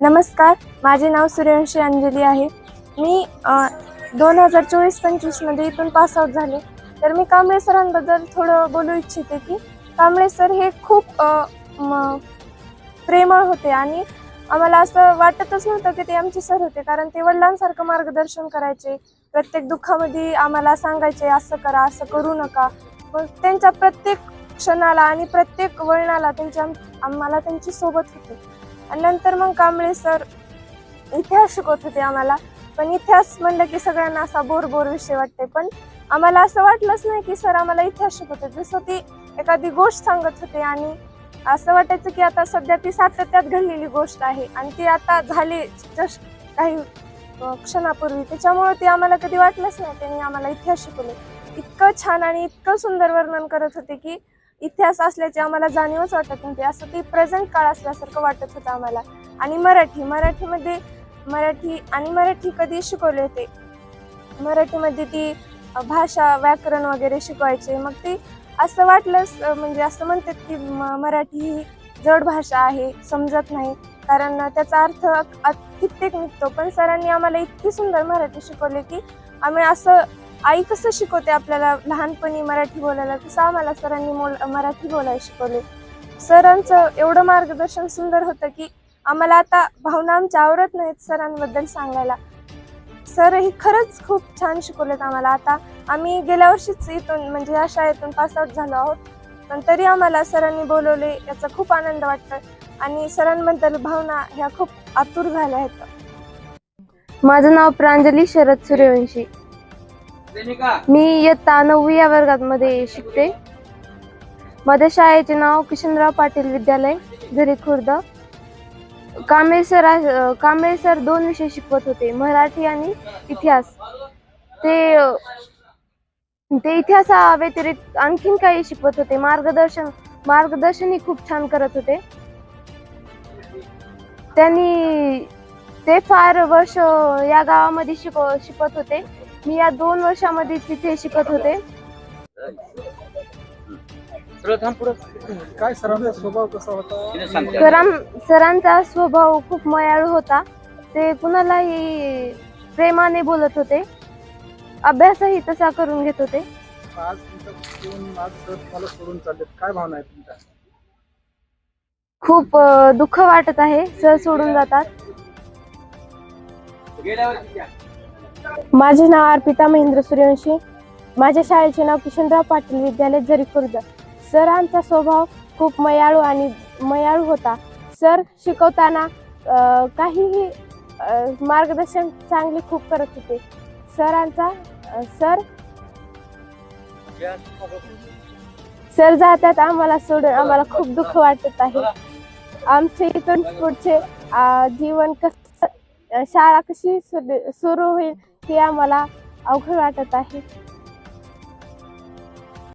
नमस्कार माझे नाव सूर्यवंशी अंजली आहे. मी दोन हजार चोवीस पंचवीसमध्ये इथून पासआउट झाले. तर मी कांबळे सरांबद्दल थोडं बोलू इच्छिते की कांबळे सर हे खूप प्रेमळ होते आणि आम्हाला असं वाटतच नव्हतं की ते आमचे सर होते. कारण ते वडिलांसारखं मार्गदर्शन करायचे प्रत्येक दुःखामध्ये आम्हाला सांगायचे असं करा असं करू नका. मग त्यांच्या प्रत्येक क्षणाला आणि प्रत्येक वळणाला त्यांच्या आम्हाला त्यांची सोबत होती. आणि नंतर मग कांबळे सर इतिहास शिकवत होते आम्हाला. पण इतिहास म्हणलं की सगळ्यांना असा बोर बोर विषय वाटते पण आम्हाला असं वाटलंच नाही की सर आम्हाला इतिहास शिकवत होते. जसं ती एखादी गोष्ट सांगत होते आणि असं वाटायचं की आता सध्या ती सातत्यात घडलेली गोष्ट आहे आणि ती आता झाली जस्ट काही क्षणापूर्वी. त्याच्यामुळे ते आम्हाला कधी वाटलंच नाही. त्यांनी आम्हाला इतिहास शिकवले. इतकं छान आणि इतकं सुंदर वर्णन करत होते की इतिहास असल्याची आम्हाला जाणीवच वाटत नव्हती. असं ती प्रेझेंट काळ असल्यासारखं वाटत होतं आम्हाला. आणि मराठी मराठीमध्ये मराठी आणि मराठी कधी शिकवले होते? मराठीमध्ये ती भाषा व्याकरण वगैरे शिकवायचे. मग ती असं वाटलंच म्हणजे असं म्हणतात की म- मराठी ही जड भाषा आहे समजत नाही. कारण त्याचा अर्थ कित्येक निघतो पण सरांनी आम्हाला इतकी सुंदर मराठी शिकवली की आम्ही असं आई कसं शिकवते आपल्याला लहानपणी मराठी बोलायला तसं आम्हाला सरांनी मोल मराठी बोलायला शिकवले. सरांचं एवढं मार्गदर्शन सुंदर होतं की आम्हाला आता भावना आमच्या आवरत नाहीत सरांबद्दल सांगायला. सर ही खरंच खूप छान शिकवलेत आम्हाला. आता आम्ही गेल्या वर्षीच इथून म्हणजे या शाळेतून पासआउट झालो आहोत. पण तरी आम्हाला सरांनी बोलवले याचा खूप आनंद वाटतोय. आणि सरांबद्दल भावना ह्या खूप आतुर झाल्या आहेत. माझं नाव प्रांजली शरद सूर्यवंशी. मी इयत्ता नववी या वर्गात मध्ये शिकते. माझ्या शाळेचे नाव किशनराव पाटील विद्यालय झरी खुर्द. कांबळे सर कांबळे सर दोन विषय शिकवत होते मराठी आणि इतिहास. ते ते इतिहासा व्यतिरिक्त आणखीन काही शिकवत होते. मार्गदर्शन मार्गदर्शनही खूप छान करत होते. त्यांनी ते फार वर्ष या गावामध्ये शिकव शिकवत होते. मी या दोन वर्षामध्ये तिथे शिकत होते. काय सरांचा स्वभाव कसा होता. सरां सरांचा स्वभाव खूप मयाळू होता. ते कुणालाही प्रेमाने बोलत होते. अभ्यासही तसा करून घेत होते. आज तुमच्या येऊन आज सर तुम्हाला सोडून चाललेत. काय भावना आहे तुमच्या? खूप दुःख वाटत आहे. सर सोडून जातात. माझे नाव अर्पिता महेंद्र सूर्यवंशी. माझ्या शाळेचे नाव किशनराव पाटील विद्यालय जरी खुर्द. सरांचा स्वभाव खूप मयाळू आणि मयाळू होता. सर शिकवताना काहीही मार्गदर्शन चांगले खूप करत होते. सरांचा सर? सर जातात आम्हाला सोडून आम्हाला खूप दुःख वाटत आहे. आमचे इथून पुढचे जीवन कसं शाळा कशी सुरू होईल हे आम्हाला अवघड वाटत आहे.